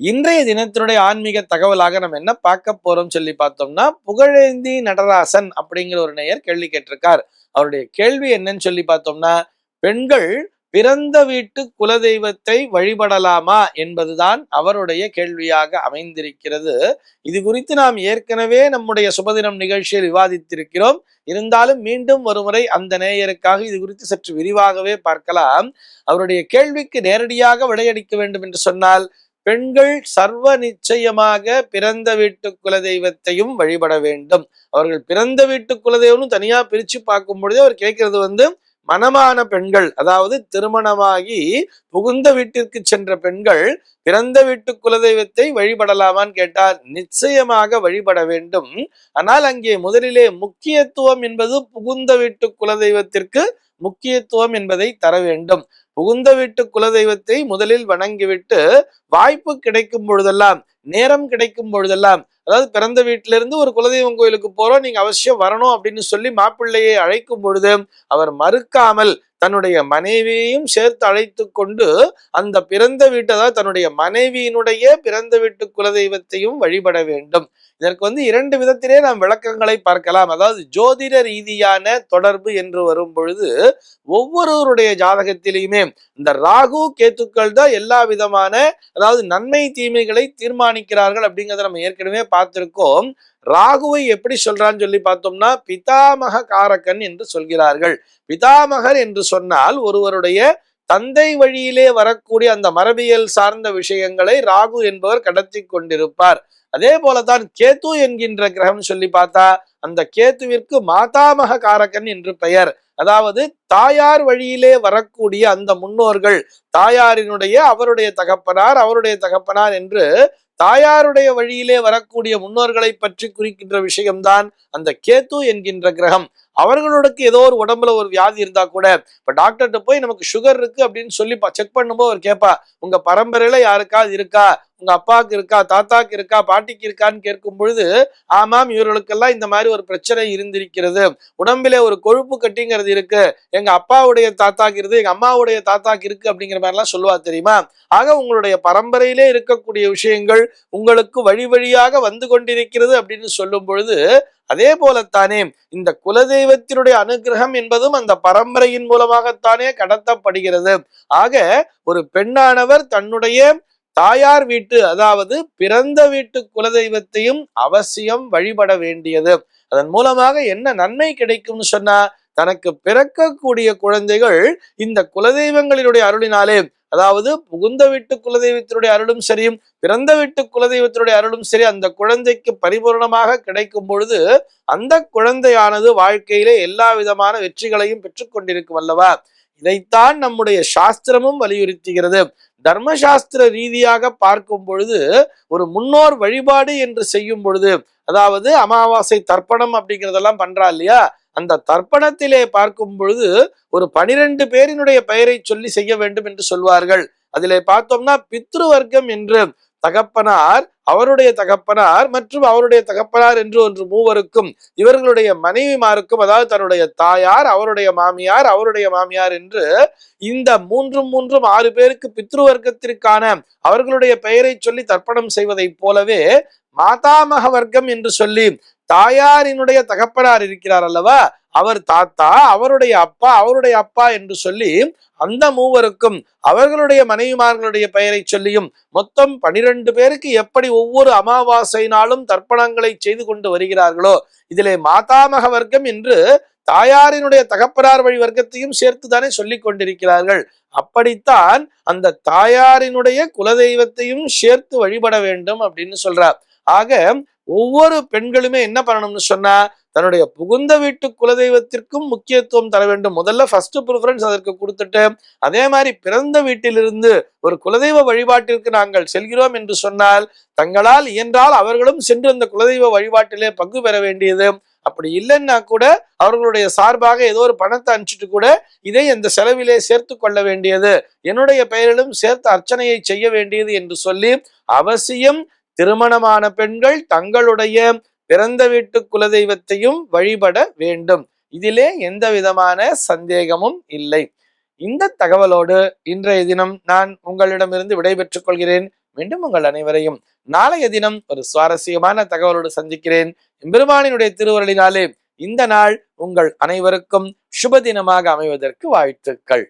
இன்றைய தினத்தினுடைய ஆன்மீக தகவலாக நம்ம என்ன பார்க்க போறோம் சொல்லி பார்த்தோம்னா புகழேந்தி நடராசன் அப்படிங்கிற ஒரு நேயர் கேள்வி கேட்டிருக்கார். அவருடைய கேள்வி என்னன்னு சொல்லி பார்த்தோம்னா பெண்கள் பிறந்த வீட்டு குலதெய்வத்தை வழிபடலாமா என்பதுதான் அவருடைய கேள்வியாக அமைந்திருக்கிறது. இது குறித்து நாம் ஏற்கனவே நம்முடைய சுபதினம் நிகழ்ச்சியில் விவாதித்திருக்கிறோம். இருந்தாலும் மீண்டும் ஒருமுறை அந்த நேயருக்காக இது குறித்து சற்று விரிவாகவே பார்க்கலாம். அவருடைய கேள்விக்கு நேரடியாக விடையளிக்க வேண்டும் என்று சொன்னால் பெண்கள் சர்வ நிச்சயமாக பிறந்த வீட்டு குலதெய்வத்தையும் வழிபட வேண்டும். அவர்கள் பிறந்த வீட்டு குலதெய்வம்னு தனியா பிரிச்சு பார்க்கும் பொழுதே அவர் கேட்கிறது வந்து மனமான பெண்கள் அதாவது திருமணமாகி புகுந்த வீட்டிற்கு சென்ற பெண்கள் பிறந்த வீட்டு குலதெய்வத்தை வழிபடலாமான்னு கேட்டார் நிச்சயமாக வழிபட வேண்டும். ஆனால் அங்கே முதலிலே முக்கியத்துவம் என்பது புகுந்த வீட்டு குலதெய்வத்திற்கு முக்கியத்துவம் என்பதை தர வேண்டும். புகுந்த வீட்டு குலதெய்வத்தை முதலில் வணங்கிவிட்டு வாய்ப்பு கிடைக்கும் பொழுதெல்லாம் நேரம் கிடைக்கும் பொழுதெல்லாம் அதாவது பிறந்த வீட்டிலிருந்து ஒரு குலதெய்வம் கோயிலுக்கு போறோம் நீங்க அவசியம் வரணும் அப்படின்னு சொல்லி மாப்பிள்ளையை அழைக்கும் பொழுது அவர் மறுக்காமல் தன்னுடைய மனைவியையும் சேர்த்து அழைத்து கொண்டு அந்த பிறந்த வீட்டை அதாவது தன்னுடைய மனைவியினுடைய பிறந்த வீட்டு குலதெய்வத்தையும் வழிபட வேண்டும். இதற்கு வந்து இரண்டு விதத்திலே நாம் விளக்கங்களை பார்க்கலாம். அதாவது ஜோதிட ரீதியான தொடர்பு என்று வரும் பொழுது ஒவ்வொருவருடைய ஜாதகத்திலையுமே இந்த ராகு கேத்துக்கள் தான் எல்லா விதமான அதாவது நன்மை தீமைகளை தீர்மானிக்கிறார்கள் அப்படிங்கிறத நம்ம ஏற்கனவே பார்த்திருக்கோம். ராகுவை எப்படி சொல்றான்னு சொல்லி பார்த்தோம்னா பிதாமக காரகன் என்று சொல்கிறார்கள். பிதாமகர் என்று சொன்னால் ஒருவருடைய தந்தை வழியிலே வரக்கூடிய அந்த மரபியல் சார்ந்த விஷயங்களை ராகு என்பவர் கடத்தி கொண்டிருப்பார். அதே போலதான் கேத்து என்கின்ற கிரகம் சொல்லி பார்த்தா அந்த கேத்துவிற்கு மாதாமக காரகன் என்று பெயர். அதாவது தாயார் வழியிலே வரக்கூடிய அந்த முன்னோர்கள் தாயாரினுடைய அவருடைய தகப்பனார் அவருடைய தகப்பனார் என்று தாயாருடைய வழியிலே வரக்கூடிய முன்னோர்களை பற்றி குறிக்கின்ற விஷயம்தான் அந்த கேத்து என்கின்ற கிரகம். அவர்களுக்கு ஏதோ ஒரு உடம்புல ஒரு வியாதி இருந்தா கூட இப்ப டாக்டர்கிட்ட போய் நமக்கு சுகர் இருக்கு அப்படின்னு சொல்லி செக் பண்ணும்போது அவர் கேட்பா உங்க பரம்பரையில யாருக்காவது இருக்கா? உங்க அப்பாவுக்கு இருக்கா தாத்தாக்கு இருக்கா பாட்டிக்கு இருக்கான்னு கேட்கும் பொழுது ஆமாம் இவர்களுக்கெல்லாம் இந்த மாதிரி ஒரு பிரச்சனை இருந்திருக்கிறது. உடம்பிலே ஒரு கொழுப்பு கட்டிங்கிறது இருக்கு. எங்க அப்பாவுடைய தாத்தாக்கு இருக்கு எங்க அம்மாவுடைய தாத்தாக்கு இருக்கு அப்படிங்கிற மாதிரிலாம் சொல்லுவா தெரியுமா? ஆக உங்களுடைய பரம்பரையிலே இருக்கக்கூடிய விஷயங்கள் உங்களுக்கு வழி வழியாக வந்து கொண்டிருக்கிறது அப்படின்னு சொல்லும் பொழுது அதே போலத்தானே இந்த குலதெய்வத்தினுடைய அனுகிரகம் என்பதும் அந்த பரம்பரையின் மூலமாகத்தானே கடத்தப்படுகிறது. ஆக ஒரு பெண்ணானவர் தன்னுடைய தாயார் வீட்டு அதாவது பிறந்த வீட்டு குலதெய்வத்தையும் அவசியம் வழிபட வேண்டியது. அதன் மூலமாக என்ன நன்மை கிடைக்கும்னு சொன்னா தனக்கு பிறக்கக்கூடிய குழந்தைகள் இந்த குலதெய்வங்களினுடைய அருளினாலே அதாவது புகுந்த வீட்டு குலதெய்வத்தினுடைய அருளும் சரியும் பிறந்த வீட்டு குலதெய்வத்தினுடைய அருளும் சரி அந்த குழந்தைக்கு பரிபூர்ணமாக கிடைக்கும் பொழுது அந்த குழந்தையானது வாழ்க்கையிலே எல்லா விதமான வெற்றிகளையும் பெற்றுக்கொண்டிருக்கும் அல்லவா? இதைத்தான் நம்முடைய சாஸ்திரமும் வலியுறுத்துகிறது. தர்மசாஸ்திர ரீதியாக பார்க்கும் பொழுது ஒரு முன்னோர் வழிபாடு என்று செய்யும் பொழுது அதாவது அமாவாசை தர்ப்பணம் அப்படிங்கிறதெல்லாம் பண்றா இல்லையா? அந்த தர்ப்பணத்திலே பார்க்கும் பொழுது ஒரு பனிரெண்டு பேரினுடைய பெயரை சொல்லி செய்ய வேண்டும் என்று சொல்வார்கள். அதிலே பார்த்தோம்னா பித்ருவர்க்கம் என்று தகப்பனார் அவருடைய தகப்பனார் மற்றும் அவருடைய தகப்பனார் என்று ஒன்று மூவருக்கும் இவர்களுடைய மனைவிமாருக்கும் அதாவது தன்னுடைய தாயார் அவருடைய மாமியார் அவருடைய மாமியார் என்று இந்த மூன்றும் மூன்றும் ஆறு பேருக்கு பித்ரு வர்க்கத்திற்கான அவர்களுடைய பெயரை சொல்லி தர்ப்பணம் செய்வதைப் போலவே மாதாமக வர்க்கம் என்று சொல்லி தாயாரினுடைய தகப்பனார் இருக்கிறார் அல்லவா? அவர் தாத்தா அவருடைய அப்பா அவருடைய அப்பா என்று சொல்லி அந்த மூவருக்கும் அவர்களுடைய மனைவிமார்களுடைய பெயரை சொல்லியும் மொத்தம் பனிரெண்டு பேருக்கு எப்படி ஒவ்வொரு அமாவாசை நாளும் தர்ப்பணங்களை செய்து கொண்டு வருகிறார்களோ இதிலே மாதாமக வர்க்கம் என்று தாயாரினுடைய தகப்பனார் வழி வர்க்கத்தையும் சேர்த்து தானே சொல்லி கொண்டிருக்கிறார்கள். அப்படித்தான் அந்த தாயாரினுடைய குலதெய்வத்தையும் சேர்த்து வழிபட வேண்டும் அப்படின்னு சொல்றார். ஆக ஒவ்வொரு பெண்களுமே என்ன பண்ணணும்னு சொன்னா தன்னுடைய புகுந்த வீட்டு குலதெய்வத்திற்கும் முக்கியத்துவம் தர வேண்டும். முதல்ல ஃபர்ஸ்ட் ப்ரிஃபரன்ஸ் அதற்கு கொடுத்துட்டு அதே மாதிரி பிறந்த வீட்டிலிருந்து ஒரு குலதெய்வ வழிபாட்டிற்கு நாங்கள் செல்கிறோம் என்று சொன்னால் தங்களால் இயன்றால் அவர்களும் சென்று அந்த குலதெய்வ வழிபாட்டிலே பங்கு பெற வேண்டியது. அப்படி இல்லைன்னா கூட அவர்களுடைய சார்பாக ஏதோ ஒரு பணத்தை அனுப்பிச்சிட்டு கூட இதை அந்த செலவிலே சேர்த்து கொள்ள வேண்டியது. என்னுடைய பெயரிலும் சேர்த்து அர்ச்சனையை செய்ய வேண்டியது என்று சொல்லி அவசியம் திருமணமான பெண்கள் தங்களுடைய பிறந்த வீட்டு குலதெய்வத்தையும் வழிபட வேண்டும். இதிலே எந்த விதமான சந்தேகமும் இல்லை. இந்த தகவலோடு இன்றைய தினம் நான் உங்களிடமிருந்து விடைபெற்றுக் கொள்கிறேன். மீண்டும் உங்கள் அனைவரையும் நாளைய தினம் ஒரு சுவாரஸ்யமான தகவலோடு சந்திக்கிறேன். எம்பெருமானினுடைய திருவருளினாலே இந்த நாள் உங்கள் அனைவருக்கும் சுப தினமாக அமைவதற்கு வாழ்த்துக்கள்.